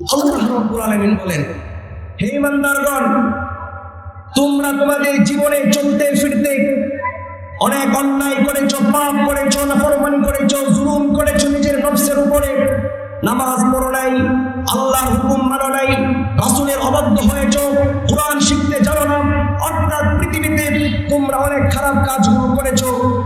আল্লাহ রাব্বুল আলামিন বলেন, হে ইমানদারগণ, তোমরা তোমাদের জীবনে চলতে ফিরতে অনেক অন্যায় করেছ, পাপ করেছ, নাফরমানি করেছ, জুলুম করেছ, নিজের নফসের উপরে নামাজ পড়ো নাই, আল্লাহর হুকুম মানো নাই, রাসূলের অবাধ্য হয়েছ, কোরআন শিখতে জানো না, অর্থাৎ পৃথিবীতে তোমরা অনেক খারাপ কাজগুলো করেছ,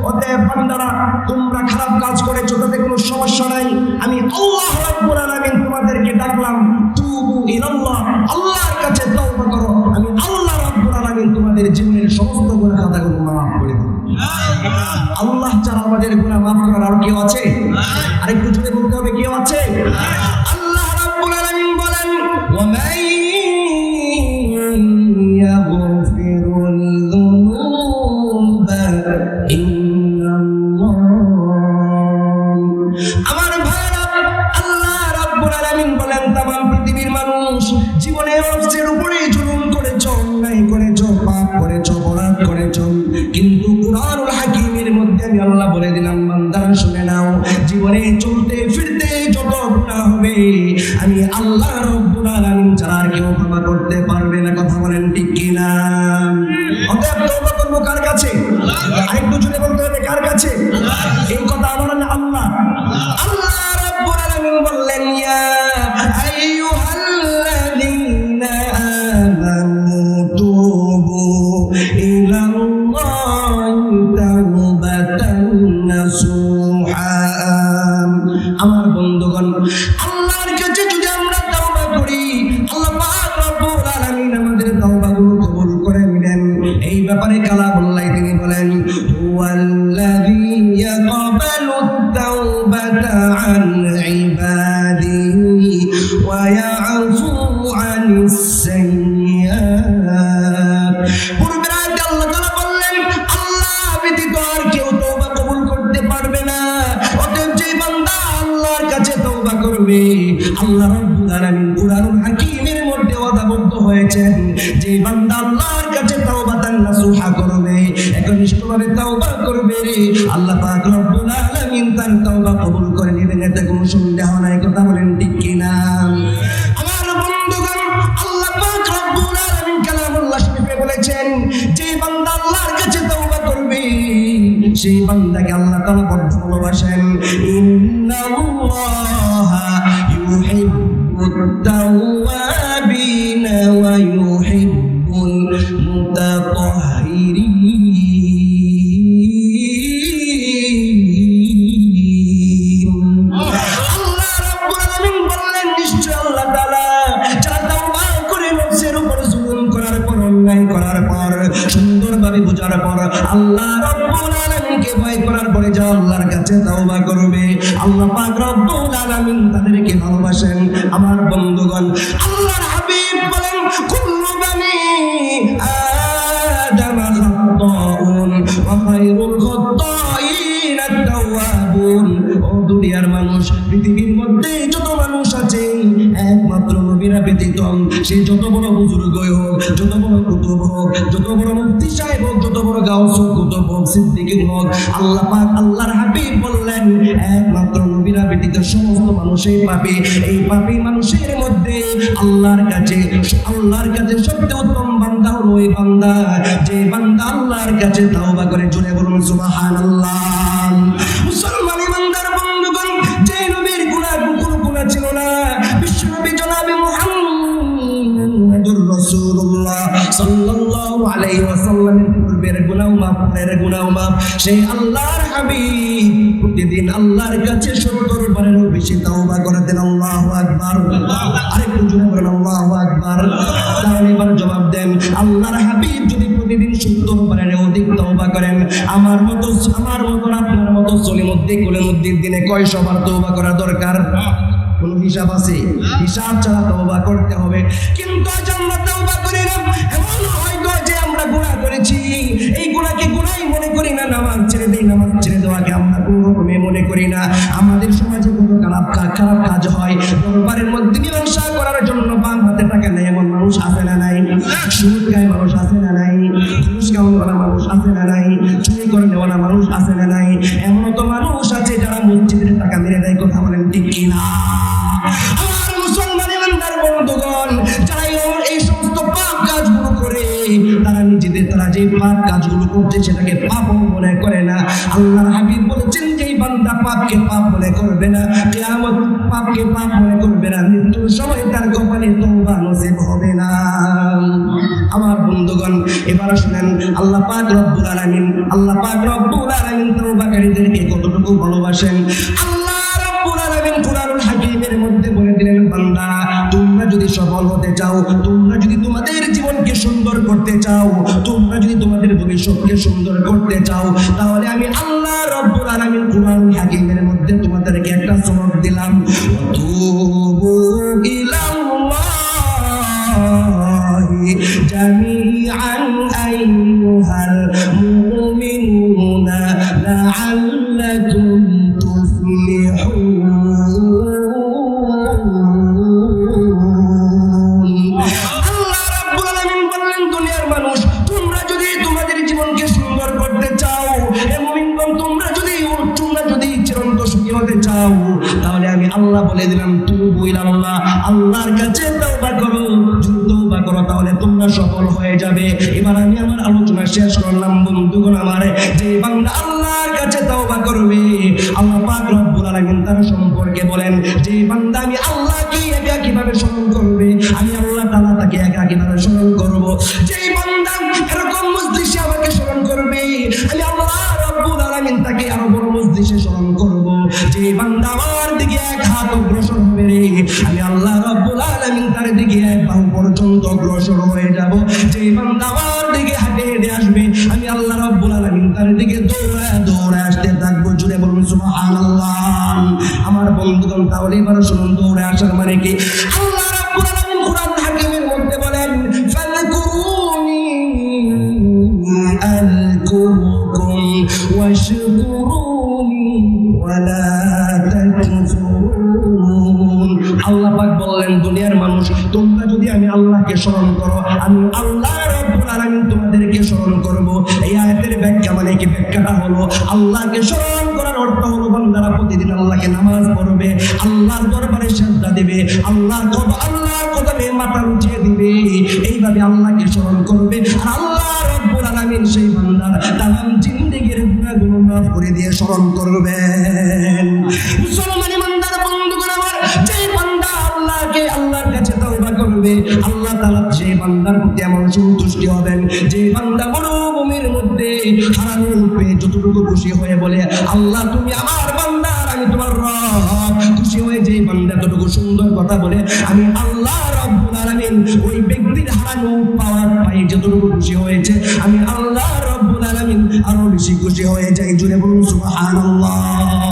অতএব বান্দারা, তোমরা খারাপ কাজ করেছ, তাতে কোনো সমস্যা নাই। আমি আল্লাহ রাব্বুল আলামিন তোমাদেরকে ডাকলাম, তুবু ইলাল্লাহ, আল্লাহর কাছে তওবা করো। আমি আল্লাহ রাব্বুল আলামিন তোমাদের জীবনের সমস্ত গুনাহ খাতাগুলো মাফ করে দেব আল্লাহ ছাড়া আমাদের গুনাহ মাফ করার আর কেউ আছে? আরেকটু জোরে বলতে হবে, কেউ আছে? জীবনে নফসের উপরে জুলুম করেছ, অন্যায় করেছ, পাপ করেছ, অপরাধ করেছ। কিন্তু কুরআনুল হাকিমের মধ্যে আমি আল্লাহ বলে দিলাম, বান্দারা শুনে নাও, জীবনে চলতে ফিরতে যত গুনাহ হবে, আমি আল্লাহ রাব্বুল আলামিন ছাড়া কেউ ক্ষমা করতে পারবে না, কথা বলেন ঠিক কিনা? অতএব তওবা করব কার কাছে? আরেকটু জুড়ে বলতে হবে, কার কাছে? এই কথা ব্যাপারে কালামুল্লাহ তিনি বলেন আল্লাহ কেউ করতে পারবে না। যে আল্লাহর কাছে করবে আল্লাহ হয়েছেন যে বান্দা আল্লাহর কাছে তাওবাতান নাসুহা করবে, একনিষ্ঠভাবে তাওবা করবে, আল্লাহ পাক রব্বুল আলামিন তার তাওবা কবুল করে নেবেন, এতে কোনো সন্দেহ নাই, কথা বলেন ঠিক কিনা? আমার বন্ধুগণ, আল্লাহ পাক রব্বুল আলামিন কালামুল্লাহ শরীফে বলেছেন, যে বান্দা আল্লাহর কাছে তাওবা করবে, সেই বান্দাকে আল্লাহ তাআলা বড় ভালোবাসেন। করার পর সুন্দর ভাবে বোঝার পর, আল্লাহ রাব্বুল আলামিনকে ভয় করার পরে যা আল্লাহর কাছে তাওবা করবে। আল্লাহ পাক রব্বুল আলামিন তাদেরকে ভালোবাসেন। আমার বন্ধুগণ, আল্লাহর সে যত বড় বুজুর্গ হোক, যত বড় কুতুব হোক, যত বড় মুফতি সাহেব হোক, যত বড় গাউস হোক কুতুব হোক সিদ্দিকিন হোক, আল্লাহ পাক আল্লাহর হাবিব বললেন, একমাত্র নবীরা ব্যতীত সমস্ত মানুষই পাপী। এই পাপী মানুষের মধ্যে আল্লাহর কাছে আল্লাহর কাছে সবচেয়ে উত্তম বান্দা হলো ওই বান্দা। যে বান্দা আল্লাহর কাছে তাওবা করে জুড়ে বলুন, সুবহানাল্লাহ। মুসলমান আলাইহি পূর্বের গুনাহ মাফ পরের গুনাহ মাফ সেই আল্লাহর হাবিব প্রতিদিন আল্লাহর কাছে 70 বারেরও বেশি তাওবা করতেন আল্লাহু আকবার। আরেকটু জোরে বলেন, আল্লাহু আকবার। তাহলে এবার জবাব দেন, আল্লাহর হাবিব যদি প্রতিদিন 70 বারের অধিক তওবা করেন, আমার মতো আমার মতো, আপনার মতো সলিমুদ্দিন কুলিমুদ্দিন দিনে কয় সবার তওবা করা দরকার? কোন হিসাব আছে? হিসাব ছাড়া তওবা করতে হবে। কিন্তু আজ আমরা তওবা করি না। আমরা গুনাহ করেছি। এই গুনাহকে গুনাহই মনে করি না, নামাজ ছেড়ে দেই, নামাজ ছেড়ে দেওয়াকে আমরা কোনো রকমে মনে করি না। আমাদের সমাজে কোনো খারাপ কাজ খারাপ কাজ হয়। দরবারের মধ্যে মীমাংসা করার জন্য বাম হাতে টাকা নেই এমন মানুষ আছে না নাই? সুদ খায় মানুষ আছে না নাই? ঘুষ খাওয়ানো মানুষ আছে না নাই? চুরি করে নেওয়ালা মানুষ আছে না নাই? এমন তো মানুষ আছে যারা মসজিদের টাকা মেরে দেয়, কথা বলেন ঠিক কিনা? পাপ কাজগুলো করছে, সেটাকে পাপ মনে করে না। আল্লাহর হাবিব বলেছেন যে বান্দা পাপকে পাপ মনে করবে না, কিয়ামত পাপকে পাপ মনে করবে না, মৃত্যুর সময় তার কপালে তওবা নসিব হবে না। আমার বন্ধুগণ, এবার শুনেন, আল্লাহ পাক রব্বুল আলামিন, আল্লাহ পাক রব্বুল আলামিন তওবাকারীদেরকে কতটুকু ভালোবাসেন? আল্লাহ রব্বুল আলামিন কুরআনুল হাকীমের মধ্যে বলে দিলেন, বান্দা, তোমরা যদি সফল হতে চাও সুন্দর করতে চাও, তোমরা যদি তোমাদের ভবিষ্যৎকে সুন্দর করতে চাও, তাহলে আমি আল্লাহ রব্বুল আলামিন কুরআনুল হাকীমের মধ্যে তোমাদেরকে একটা সবক দিলাম। তুবু ইলাল্লাহি জামিআন আইয়ুহাল মুমিনুনা লাআল্লাকুম হতে চাও, তাহলে আমি আল্লাহ বলে দিলাম তুবু ইলাল্লাহ আল্লাহর কাছে করো, যদি করো তাহলে তোমরা সফল হয়ে যাবে। এবার আমি আমার আলোচনা শেষ করলাম, বন্ধুগণ যে বান্দা আল্লাহর কাছে করবে, আল্লাহ পাক রব্বুল আলামিন তার সম্পর্কে বলেন, যে বান্দা আমি আল্লাহকে একা কীভাবে স্মরণ করবে? আমি আল্লাহ তাকে একা কীভাবে স্মরণ করব? তাকে আরও বড় মজলিসে স্মরণ করব। যে বান্দা আমার দিকে এক হাত অগ্রসর হবে রে, আমি আল্লাহ রব্বুল আলামিন তার দিকে এক বাহু পর্যন্ত অগ্রসর হয়ে যাব। যে বান্দা আমার দিকে হাঁটে হেঁটে আসবে, আমি আল্লাহ রব্বুল আলামিন তার দিকে দৌড়ে দৌড়ে আসতে থাকব। জুড়ে বলুন, সুবহানাল্লাহ। আমার বন্ধুগণ, তাহলে এবার শুনুন দৌড়ে আসার মানে কি? আল্লাহ আল্লাহকে স্মরণ করো। আমি আল্লাহ রাব্বুল আলামিন তোমাদেরকে স্মরণ করব। এই আয়াতের ব্যাখ্যা মানে কি? ব্যাখ্যাটা হলো আল্লাহকে স্মরণ করার অর্থ হলো বান্দারা প্রতিদিন আল্লাহকে নামাজ পড়বে, আল্লাহর দরবারে শ্রদ্ধা দেবে, আল্লাহর কত আল্লাহর কদমে মাথা উঠিয়ে দিবে। এইভাবে আল্লাহকে স্মরণ করবে। আর আল্লাহ রব্বুল আলামিন সেই বান্দার তামাম জিন্দেগির গুনাহগুলো মাফ করে দিয়ে স্মরণ করবেন। করবে আল্লাহ তালা সেই বান্দার প্রতি এমন সন্তুষ্টি হবেন, যে বান্দা মরুভূমির মধ্যে হারানো রূপে যতটুকু খুশি হয়ে বলে, আল্লাহ, তুমি আমার বান্দার আমি তোমার খুশি হয়ে যে বান্দা যতটুকু সুন্দর কথা বলে, আমি আল্লাহ রব্বুল আলামিন, ওই ব্যক্তির হারানো পাওয়ার পাই যতটুকু খুশি হয়েছে। আমি আল্লাহ রব্বুল আলামিন আরও বেশি খুশি হয়ে যাই। জুড়ে বলুন, সুবহানাল্লাহ।